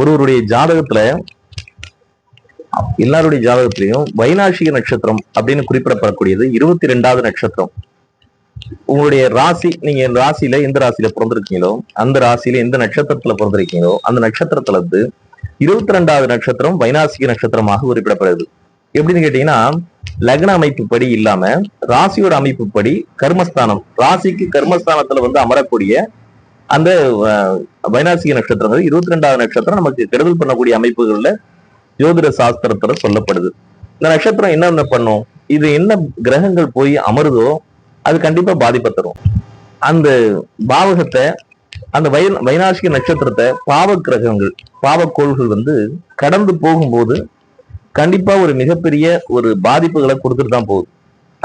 ஒருவருடைய ஜாதகத்துல எல்லாருடைய ஜாதகத்திலையும் வைநாசிக நட்சத்திரம் அப்படின்னு குறிப்பிடப்படக்கூடியது. இருபத்தி ரெண்டாவது நட்சத்திரம். உங்களுடைய ராசி நீங்க இந்த ராசியில எந்த ராசியில பிறந்திருக்கீங்களோ அந்த ராசியில எந்த நட்சத்திரத்துல பிறந்திருக்கீங்களோ அந்த நட்சத்திரத்துல இருந்து இருபத்தி ரெண்டாவது நட்சத்திரம் வைநாசிக நட்சத்திரமாக குறிப்பிடப்படுது. எப்படின்னு கேட்டீங்கன்னா லக்ன அமைப்பு படி இல்லாம ராசியோட அமைப்பு படி கர்மஸ்தானம் ராசிக்கு கர்மஸ்தானத்துல வந்து அமரக்கூடிய அந்த வைனாசிக நட்சத்திரங்கள் இருபத்தி ரெண்டாவது நட்சத்திரம் நமக்கு கெடுதல் பண்ணக்கூடிய அமைப்புகள்ல ஜோதிட சாஸ்திரத்துல சொல்லப்படுது. இந்த நட்சத்திரம் என்னென்ன பண்ணும்? இது என்ன கிரகங்கள் போய் அமருதோ அது கண்டிப்பா பாதிப்பை தரும். அந்த பாவகத்தை அந்த வை வைநாசிக நட்சத்திரத்தை பாவ கிரகங்கள் பாவக்கோள்கள் வந்து கடந்து போகும்போது கண்டிப்பா ஒரு மிகப்பெரிய ஒரு பாதிப்புகளை கொடுத்துட்டு தான் போகுது.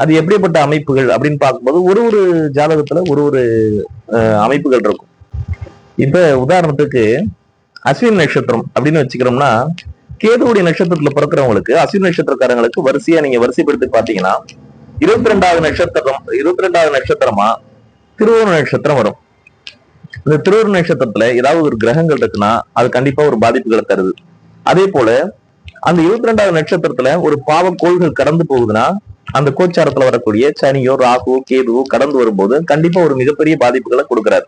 அது எப்படிப்பட்ட அமைப்புகள் அப்படின்னு பார்க்கும்போது ஒரு ஒரு ஜாதகத்துல ஒரு ஒரு அமைப்புகள் இருக்கும். இப்ப உதாரணத்துக்கு அஸ்வின் நட்சத்திரம் அப்படின்னு வச்சுக்கிறோம்னா கேதுவுடைய நட்சத்திரத்துல பிறக்கிறவங்களுக்கு அஸ்வின் நட்சத்திரக்காரங்களுக்கு வரிசையா நீங்க வரிசைப்படுத்தி பாத்தீங்கன்னா இருபத்தி ரெண்டாவது நட்சத்திரம் இருபத்தி ரெண்டாவது நட்சத்திரமா திருவோண நட்சத்திரம் வரும். இந்த திருவோண நட்சத்திரத்துல ஏதாவது ஒரு கிரகங்கள் இருக்குன்னா அது கண்டிப்பா ஒரு பாதிப்புகளை தருது. அதே போல அந்த இருபத்தி ரெண்டாவது நட்சத்திரத்துல ஒரு பாவ கோள்கள் கடந்து போகுதுன்னா அந்த கோச்சாரத்துல வரக்கூடிய சனியோ ராகுவோ கேதுவோ கடந்து வரும்போது கண்டிப்பா ஒரு மிகப்பெரிய பாதிப்புகளை கொடுக்குறாரு.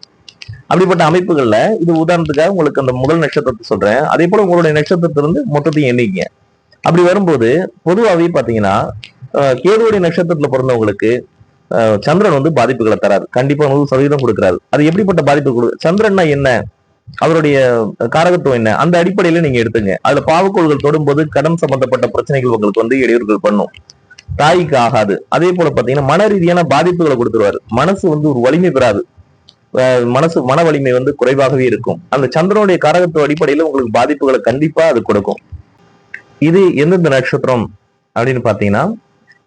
அப்படிப்பட்ட அமைப்புகள்ல இது உதாரணத்துக்காக உங்களுக்கு அந்த முதல் நட்சத்திரத்தை சொல்றேன். அதே போல உங்களுடைய நட்சத்திரத்திலிருந்து மொத்தத்தையும் எண்ணிக்கங்க. அப்படி வரும்போது பொதுவாகவே பாத்தீங்கன்னா கேதுவடி நட்சத்திரத்துல பிறந்தவங்களுக்கு சந்திரன் வந்து பாதிப்புகளை தராரு கண்டிப்பா நூறு சதவீதம் கொடுக்குறாரு. அது எப்படிப்பட்ட பாதிப்பு கொடு சந்திரன்னா என்ன? அவருடைய காரகத்துவம் என்ன? அந்த அடிப்படையில நீங்க எடுத்துங்க. அதுல பாவக்கோள்கள் தொடும்போது கடன் சம்பந்தப்பட்ட பிரச்சனைகள் உங்களுக்கு வந்து இடையூறுகள் பண்ணும். தாய்க்கு ஆகாது. அதே போல பாத்தீங்கன்னா மன ரீதியான பாதிப்புகளை கொடுத்துருவாரு. மனசு வந்து ஒரு வலிமை பெறாது. மனசு மன வலிமை வந்து குறைவாகவே இருக்கும். அந்த சந்திரனுடைய காரகத்துவ அடிப்படையில உங்களுக்கு பாதிப்புகளை கண்டிப்பா அது கொடுக்கும். இது எந்தெந்த நட்சத்திரம் அப்படின்னு பாத்தீங்கன்னா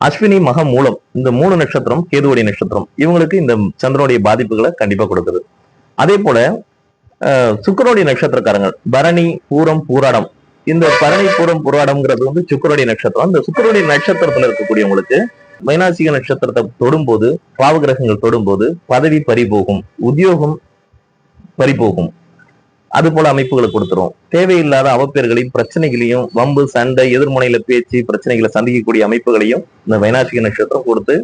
அஸ்வினி மக மூலம் இந்த மூணு நட்சத்திரம் கேதுவுடைய நட்சத்திரம் இவங்களுக்கு இந்த சந்திரனுடைய பாதிப்புகளை கண்டிப்பா கொடுக்குது. அதே போல அஹ், சுக்கிரனுடைய நட்சத்திரக்காரங்கள் பரணி பூரம் பூராடம். இந்த பரணி பூரம் பூராடம்ங்கிறது வந்து சுக்கிரனுடைய நட்சத்திரம். இந்த சுக்கிரனுடைய நட்சத்திரத்துல இருக்கக்கூடியவங்களுக்கு வைநாசிக நட்சத்திரத்தை தொடும்போது பாவகிரகங்கள் தொடும்போது பதவி பறிபோகும் உத்தியோகம் பறிபோகும். அது போல அமைப்புகளை கொடுத்துரும். தேவையில்லாத அவப்பேர்களையும் பிரச்சனைகளையும் வம்பு சண்டை எதிர்முனையில பேச்சு பிரச்சனைகளை சந்திக்கக்கூடிய அமைப்புகளையும் இந்த வைனாசிக நட்சத்திரம் கொடுத்து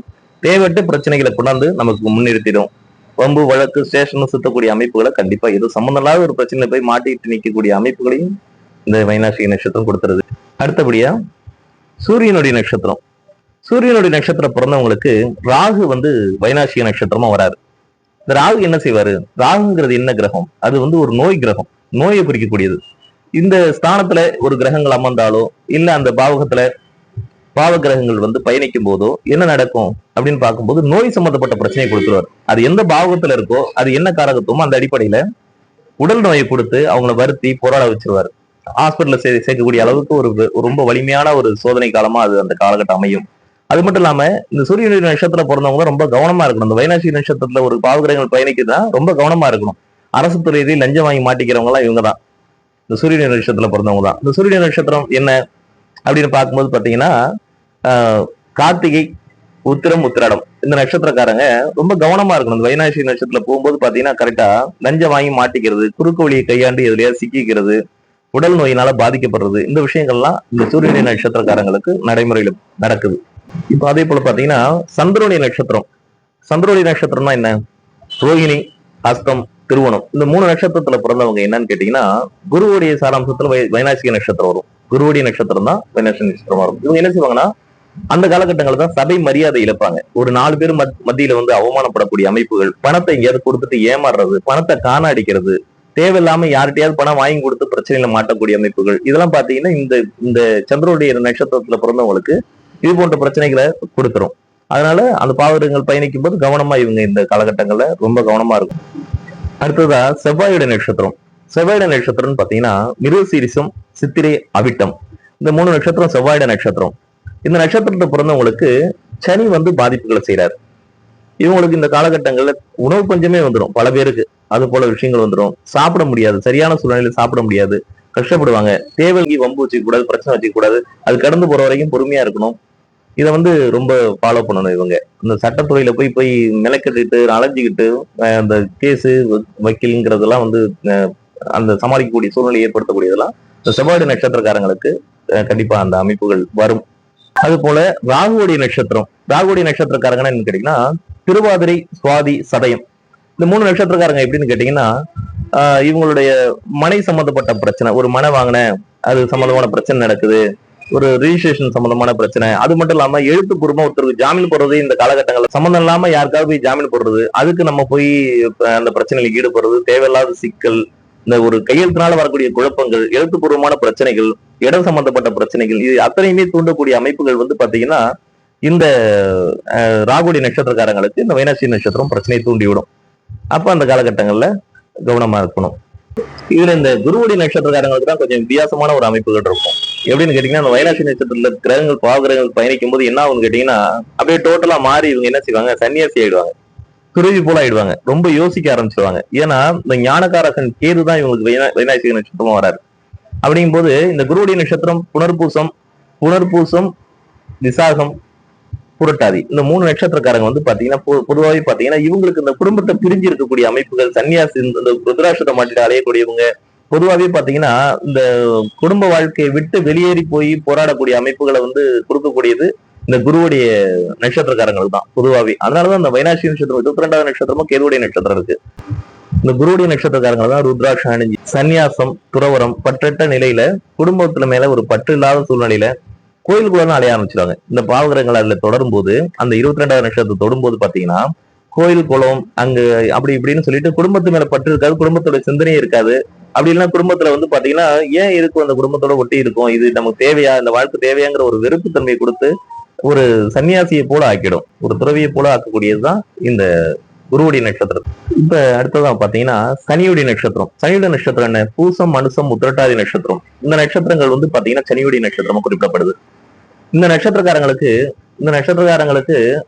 தேவையற்ற பிரச்சனைகளை கொண்டாந்து நமக்கு முன்னிறுத்திடும். வம்பு வழக்கு ஸ்டேஷன் சுத்தக்கூடிய அமைப்புகளை கண்டிப்பா எதுவும் சம்மந்தம் இல்லாத ஒரு பிரச்சனையில போய் மாட்டிட்டு நிற்கக்கூடிய அமைப்புகளையும் இந்த வைனாசிக நட்சத்திரம் கொடுத்துருது. அடுத்தபடியா சூரியனுடைய நட்சத்திரம். சூரியனுடைய நட்சத்திரம் பிறந்தவங்களுக்கு ராகு வந்து வைனாசிய நட்சத்திரமா வராரு. இந்த ராகு என்ன செய்வாரு? ராகுங்கிறது என்ன கிரகம்? அது வந்து ஒரு நோய் கிரகம். நோயை குறிக்கக்கூடியது. இந்த ஸ்தானத்துல ஒரு கிரகங்கள் அமர்ந்தாலோ இல்ல அந்த பாவகத்துல பாவ கிரகங்கள் வந்து பயணிக்கும் போதோ என்ன நடக்கும் அப்படின்னு பார்க்கும்போது நோய் சம்பந்தப்பட்ட பிரச்சனையை கொடுத்துருவார். அது எந்த பாவகத்துல இருக்கோ அது என்ன காரகத்துவமோ அந்த அடிப்படையில உடல் நோயை கொடுத்து அவங்கள வருத்தி போராட வச்சிருவாரு. ஹாஸ்பிட்டல்ல சே சேர்க்கக்கூடிய அளவுக்கு ஒரு ரொம்ப வலிமையான ஒரு சோதனை காலமா அது அந்த காலகட்டம் அமையும். அது மட்டும் இல்லாம இந்த சூரிய நட்சத்திரம் பிறந்தவங்க ரொம்ப கவனமா இருக்கணும். இந்த வைநாசி நட்சத்திரத்துல ஒரு பாவகிரகங்கள் பயணிக்குதுன்னா ரொம்ப கவனமா இருக்கணும். அரசு துறையிலே லஞ்சம் வாங்கி மாட்டிக்கிறவங்க எல்லாம் இவங்க தான் இந்த சூரிய நட்சத்திரத்துல பிறந்தவங்க தான் இந்த சூரிய நட்சத்திரம் என்ன அப்படின்னு பார்க்கும்போது பாத்தீங்கன்னா ஆஹ், கார்த்திகை உத்திரம் உத்திராடம். இந்த நட்சத்திரக்காரங்க ரொம்ப கவனமா இருக்கணும். இந்த வைநாசி நட்சத்திரத்துல போகும்போது பாத்தீங்கன்னா கரெக்டா லஞ்சம் வாங்கி மாட்டிக்கிறது குறுக்கு வழியை கையாண்டு எதுலயா சிக்கிக்கிறது உடல் நோயினால பாதிக்கப்படுறது இந்த விஷயங்கள்லாம் இந்த சூரியனுடைய நட்சத்திரக்காரங்களுக்கு நடைமுறையில நடக்குது. இப்போ அதே போல பாத்தீங்கன்னா சந்திரனுடைய நட்சத்திரம். சந்திரனுடைய நட்சத்திரம்னா என்ன? ரோஹிணி அஸ்தம் திருவோணம். இந்த மூணு நட்சத்திரத்துல பிறந்தவங்க என்னன்னு கேட்டீங்கன்னா குருவுடைய சாராம்சத்துல வை- வைநாசிக நட்சத்திரம் வரும். குருவுடைய நட்சத்திரம் தான் வைநாசிக நட்சத்திரம் வரும் இவங்க என்ன செய்வாங்கன்னா அந்த காலகட்டங்களில் தான் சபை மரியாதை இழப்பாங்க. ஒரு நாலு பேர் மத்தியில வந்து அவமானப்படக்கூடிய அமைப்புகள் பணத்தை எங்கேயாவது கொடுத்துட்டு ஏமாறுறது பணத்தை காண அடிக்கிறது தேவையில்லாம யார்கிட்டயாவது பணம் வாங்கி கொடுத்து பிரச்சனையில மாட்டக்கூடிய அமைப்புகள் இதெல்லாம் பாத்தீங்கன்னா இந்த இந்த சந்திரோடைய நட்சத்திரத்துல பிறந்தவங்களுக்கு இது போன்ற பிரச்சனைகளை கொடுத்துரும் அதனால அந்த பாவகங்கள் பயணிக்கும் போது கவனமா இவங்க இந்த காலகட்டங்கள்ல ரொம்ப கவனமா இருக்கும் அடுத்ததா செவ்வாயுடைய நட்சத்திரம். செவ்வாயுடைய நட்சத்திரம்னு பாத்தீங்கன்னா மிருகசீரிசம் சித்திரை அவிட்டம். இந்த மூணு நட்சத்திரம் செவ்வாயுடைய நட்சத்திரம். இந்த நட்சத்திரத்தை பிறந்தவங்களுக்கு சனி வந்து பாதிப்புகளை செய்யறாரு இவங்களுக்கு இந்த காலகட்டங்கள்ல உணவு பஞ்சமே வந்துடும் பல பேருக்கு அது போல விஷயங்கள் வந்துடும் சாப்பிட முடியாது. சரியான சூழ்நிலையில சாப்பிட முடியாது. கஷ்டப்படுவாங்க. தேவைக்கு வம்பு வச்சுக்க கூடாது பிரச்சனை வச்சுக்க கூடாது அது கடந்து போற வரைக்கும் பொறுமையா இருக்கணும். இதை வந்து ரொம்ப ஃபாலோ பண்ணணும் இவங்க. இந்த சட்டத்துறையில போய் போய் மெனக்கெட்டுட்டு அலைஞ்சிக்கிட்டு அந்த கேஸு வக்கீலுங்கிறதெல்லாம் வந்து அந்த சமாளிக்கக்கூடிய சூழ்நிலை ஏற்படுத்தக்கூடியதெல்லாம் இந்த செவ்வாய் நட்சத்திரக்காரங்களுக்கு கண்டிப்பா அந்த அமைப்புகள் வரும். அது போல ராகுவோடைய நட்சத்திரம். ராகுவோடைய நட்சத்திரக்காரங்கன்னா என்னன்னு கேட்டீங்கன்னா திருவாதிரை சுவாதி சதயம். இந்த மூணு நட்சத்திரக்காரங்க எப்படின்னு கேட்டீங்கன்னா இவங்களுடைய மனை சம்பந்தப்பட்ட பிரச்சனை. ஒரு மனை வாங்கின அது சம்பந்தமான பிரச்சனை நடக்குது. ஒரு ரிஜிஸ்ட்ரேஷன் சம்பந்தமான பிரச்சனை. அது மட்டும் இல்லாம எழுத்துப்பூர்வமா ஒருத்தருக்கு ஜாமீன் போடுறது இந்த காலகட்டங்கள்ல சம்மந்தம் இல்லாம யாருக்காவது போய் ஜாமீன் போடுறது அதுக்கு நம்ம போய் அந்த பிரச்சனையில ஈடுபடுறது தேவையில்லாத சிக்கல் இந்த ஒரு கையெழுத்தினால வரக்கூடிய குழப்பங்கள் எழுத்துப்பூர்வமான பிரச்சனைகள் இடம் சம்பந்தப்பட்ட பிரச்சனைகள் இது அத்தனையுமே தூண்டக்கூடிய அமைப்புகள் வந்து பாத்தீங்கன்னா இந்த ராகுடி நட்சத்திரக்காரங்களுக்கு இந்த வைனாசி நட்சத்திரம் பிரச்சனையை தூண்டிவிடும். அப்ப அந்த காலகட்டங்கள்ல கவனமா இருக்கணும். இதுல இந்த குருவடி நட்சத்திரக்காரங்களுக்கு தான் கொஞ்சம் வித்தியாசமான ஒரு அமைப்புகள் இருக்கும். எப்படின்னு கேட்டீங்கன்னா அந்த வைனாசி நட்சத்திரத்துல கிரகங்கள் பாவகிரகங்கள் பயணிக்கும் போது என்ன ஆகும்னு கேட்டீங்கன்னா அப்படியே டோட்டலா மாறி இவங்க என்ன செய்வாங்க? சன்னியாசி ஆயிடுவாங்க. துருவி போல ஆயிடுவாங்க. ரொம்ப யோசிக்க ஆரம்பிச்சிருவாங்க. ஏன்னா இந்த ஞானகாரகன் கேது தான் இவங்களுக்கு வைனா- நட்சத்திரமா வராரு. அப்படிங்கும்போது இந்த குருவடி நட்சத்திரம் புனர்பூசம் புனர்பூசம் விசாகம் புரட்டாதி. இந்த மூணு நட்சத்திரக்காரங்க வந்து பாத்தீங்கன்னா பொ- பாத்தீங்கன்னா இவங்களுக்கு இந்த குடும்பத்தை பிரிஞ்சு இருக்கக்கூடிய அமைப்புகள் சன்னியாசி இந்த இந்த ருத்ராட்சத்தை மாட்டிட்டு அலையக்கூடியவங்க பொதுவாகவே பாத்தீங்கன்னா இந்த குடும்ப வாழ்க்கையை விட்டு வெளியேறி போய் போராடக்கூடிய அமைப்புகளை வந்து கொடுக்கக்கூடியது இந்த குருவுடைய நட்சத்திரக்காரங்கள் தான் பொதுவாகவே அதனாலதான் இந்த வைனாசி நட்சத்திரம் இருபத்தி ரெண்டாவது நட்சத்திரமும் கேதுவுடைய நட்சத்திரம் இருக்கு. இந்த குருவுடைய நட்சத்திரக்காரங்க தான் ருத்ராட்சம் அணிஞ்சு சன்னியாசம் துறவரம் பற்றற்ற நிலையில குடும்பத்துல மேல ஒரு பற்று இல்லாத சூழ்நிலையில கோயிலுக்குள்ள தான் அலைய ஆரம்பிச்சிருவாங்க. இந்த பாவகிரகங்கள் அதுல தொடரும் போது அந்த இருபத்தி ரெண்டாவது நட்சத்திரத்தை தொடும்போது பாத்தீங்கன்னா கோயில் குளம் அங்கு அப்படி இப்படின்னு சொல்லிட்டு குடும்பத்து மேல பற்று இருக்காது குடும்பத்தோட சிந்தனையே இருக்காது. அப்படி இல்லைன்னா குடும்பத்துல வந்து பாத்தீங்கன்னா ஏன் இருக்கும் அந்த குடும்பத்தோட ஒட்டி இருக்கும்? இது நமக்கு தேவையா? இந்த வாழ்க்கை தேவையாங்கிற ஒரு வெறுப்பு தன்மையை கொடுத்து ஒரு சன்னியாசியை போல ஆக்கிடும். ஒரு துறவியை போல ஆக்கக்கூடியதுதான் இந்த குருவுடைய நட்சத்திரம். இப்ப அடுத்ததான் பாத்தீங்கன்னா சனியுடைய நட்சத்திரம். சனியுடைய நட்சத்திரம் என்ன? பூசம் மனுஷம் உத்திரட்டாதி நட்சத்திரம். இந்த நட்சத்திரங்கள் வந்து பாத்தீங்கன்னா சனியுடைய நட்சத்திரமா குறிப்பிடப்படுது. இந்த நட்சத்திரக்காரங்களுக்கு இந்த நட்சத்திரக்காரங்களுக்கு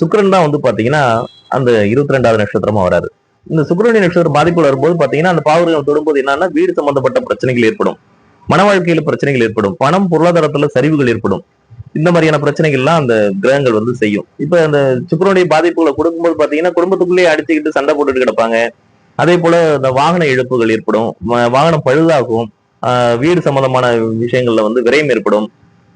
சுக்கரன் தான் வந்து பாத்தீங்கன்னா அந்த இருபத்தி ரெண்டாவது நட்சத்திரமா வராரு. இந்த சுக்கரனுடைய நட்சத்திரம் பாதிப்புல வரும்போது பாத்தீங்கன்னா அந்த பாவர்கள் தொடும்போது என்னன்னா வீடு சம்பந்தப்பட்ட பிரச்சனைகள் ஏற்படும். மன வாழ்க்கையில பிரச்சனைகள் ஏற்படும். பணம் பொருளாதாரத்துல சரிவுகள் ஏற்படும். இந்த மாதிரியான பிரச்சனைகள்லாம் அந்த கிரகங்கள் வந்து செய்யும். இப்ப அந்த சுக்கரனுடைய பாதிப்புகளை கொடுக்கும்போது பாத்தீங்கன்னா குடும்பத்துக்குள்ளேயே அடிச்சுக்கிட்டு சண்டை போட்டுட்டு கிடப்பாங்க. அதே போல இந்த வாகன இழப்புகள் ஏற்படும். வாகனம் பழுதாகும். ஆஹ் வீடு சம்பந்தமான விஷயங்கள்ல வந்து விரயம் ஏற்படும்.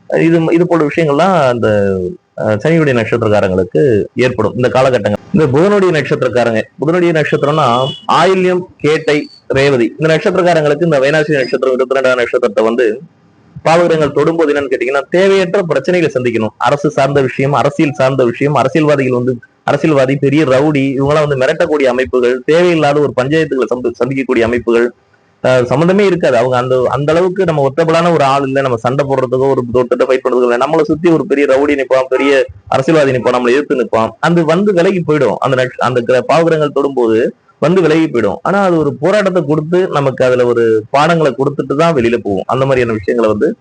இது இது போல விஷயங்கள்லாம் அந்த சனியுடைய நட்சத்திரக்காரங்களுக்கு ஏற்படும். இந்த காலகட்டங்கள். இந்த புதனுடைய நட்சத்திரக்காரங்க புதனுடைய நட்சத்திரம்னா ஆயில்யம் கேட்டை ரேவதி. இந்த நட்சத்திரக்காரங்களுக்கு இந்த வைனாசி நட்சத்திரம் இருபத்தி ரெண்டாம் நட்சத்திரத்தை வந்து பாவகிரகங்கள் தொடும்போது என்னன்னு கேட்டீங்கன்னா தேவையற்ற பிரச்சனைகளை சந்திக்கணும். அரசு சார்ந்த விஷயம் அரசியல் சார்ந்த விஷயம் அரசியல்வாதிகள் வந்து அரசியல்வாதி பெரிய ரவுடி இவங்கெல்லாம் வந்து மிரட்டக்கூடிய அமைப்புகள் தேவையில்லாத ஒரு பஞ்சாயத்துகளை சந்தி- சந்திக்கக்கூடிய அமைப்புகள் சம்மந்தமே இருக்காது. அவங்க அந்த அந்த அளவுக்கு நம்ம ஒத்தப்படான ஒரு ஆள் இல்லை. நம்ம சண்டை போடுறதுக்கோ ஒரு தொட்டத்தை ஃபைட் பண்றதுக்கோ இல்லை. நம்மளை சுத்தி ஒரு பெரிய ரவுடி நிற்பான் பெரிய அரசியல்வாதி நிற்பான் நம்மளை எதிர்த்து நிற்பான் அந்த வந்து விலகி போயிடும். அந்த நட்ச- அந்த கிர- தொடும்போது வந்து விலகி போயிடும். ஆனா அது ஒரு போராட்டத்தை கொடுத்து நமக்கு அதுல ஒரு பாடங்களை கொடுத்துட்டு தான் வெளியில போகும். அந்த மாதிரியான விஷயங்களை வந்து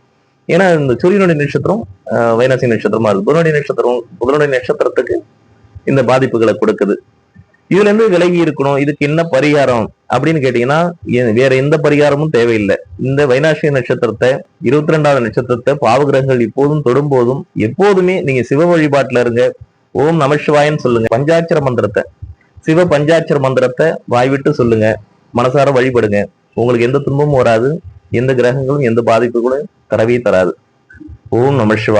ஏன்னா இந்த சூரியனுடைய நட்சத்திரம் வைனாசி நட்சத்திரமா இருக்கு. புதனுடைய நட்சத்திரம் புதனுடைய நட்சத்திரத்துக்கு இந்த பாதிப்புகளை கொடுக்குது. இதுல இருந்து விலகி இருக்கணும் இதுக்கு என்ன பரிகாரம் அப்படின்னு கேட்டீங்கன்னா வேற எந்த பரிகாரமும் தேவையில்லை. இந்த வைனாசி நட்சத்திரத்தை இருபத்தி ரெண்டாவது நட்சத்திரத்தை பாவகிரகங்கள் இப்போதும் தொடும்போதும் எப்போதுமே நீங்க சிவ வழிபாட்டுல இருங்க. ஓம் நமசிவாயன்னு சொல்லுங்க. பஞ்சாட்சர மந்திரத்தை சிவ பஞ்சாட்சர மந்திரத்தை வாய்விட்டு சொல்லுங்க. மனசார வழிபடுங்க. உங்களுக்கு எந்த துன்பமும் வராது. எந்த கிரகங்களும் எந்த பாதிப்புகளும் தரவே தராது. ஓம் நமசிவாய